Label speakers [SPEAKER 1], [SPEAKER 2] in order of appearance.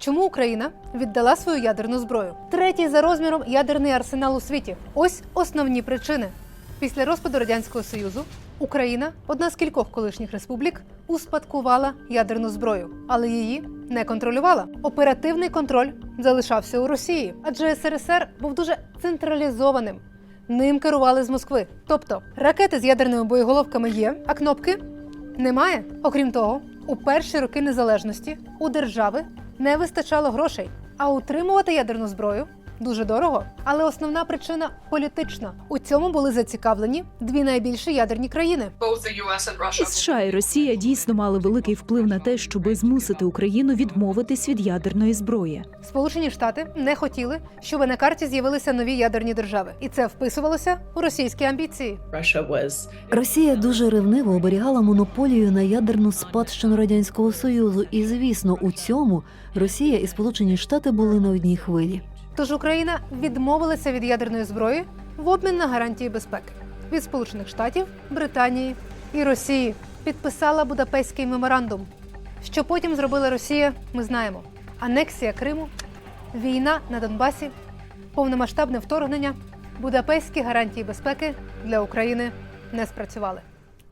[SPEAKER 1] Чому Україна віддала свою ядерну зброю? Третій за розміром ядерний арсенал у світі. Ось основні причини. Після розпаду радянського союзу Україна, одна з кількох колишніх республік, успадкувала ядерну зброю, але її не контролювала. Оперативний контроль залишався у Росії, адже СРСР був дуже централізованим. Ним керували з Москви. Тобто ракети з ядерними боєголовками є, а кнопки немає. Окрім того, у перші роки незалежності у держави не вистачало грошей, а утримувати ядерну зброю дуже дорого. Але основна причина політична. У цьому були зацікавлені дві найбільші ядерні країни.
[SPEAKER 2] І США і Росія дійсно мали великий вплив на те, щоби змусити Україну відмовитись від ядерної зброї.
[SPEAKER 1] Сполучені Штати не хотіли, щоб на карті з'явилися нові ядерні держави, і це вписувалося у російські амбіції.
[SPEAKER 3] Росія дуже ревниво оберігала монополію на ядерну спадщину радянського союзу, і звісно, у цьому Росія і Сполучені Штати були на одній хвилі.
[SPEAKER 1] Тож Україна відмовилася від ядерної зброї в обмін на гарантії безпеки від Сполучених Штатів, Британії і Росії. Підписала Будапештський меморандум. Що потім зробила Росія, ми знаємо: анексія Криму, війна на Донбасі, повномасштабне вторгнення, Будапештські гарантії безпеки для України не спрацювали.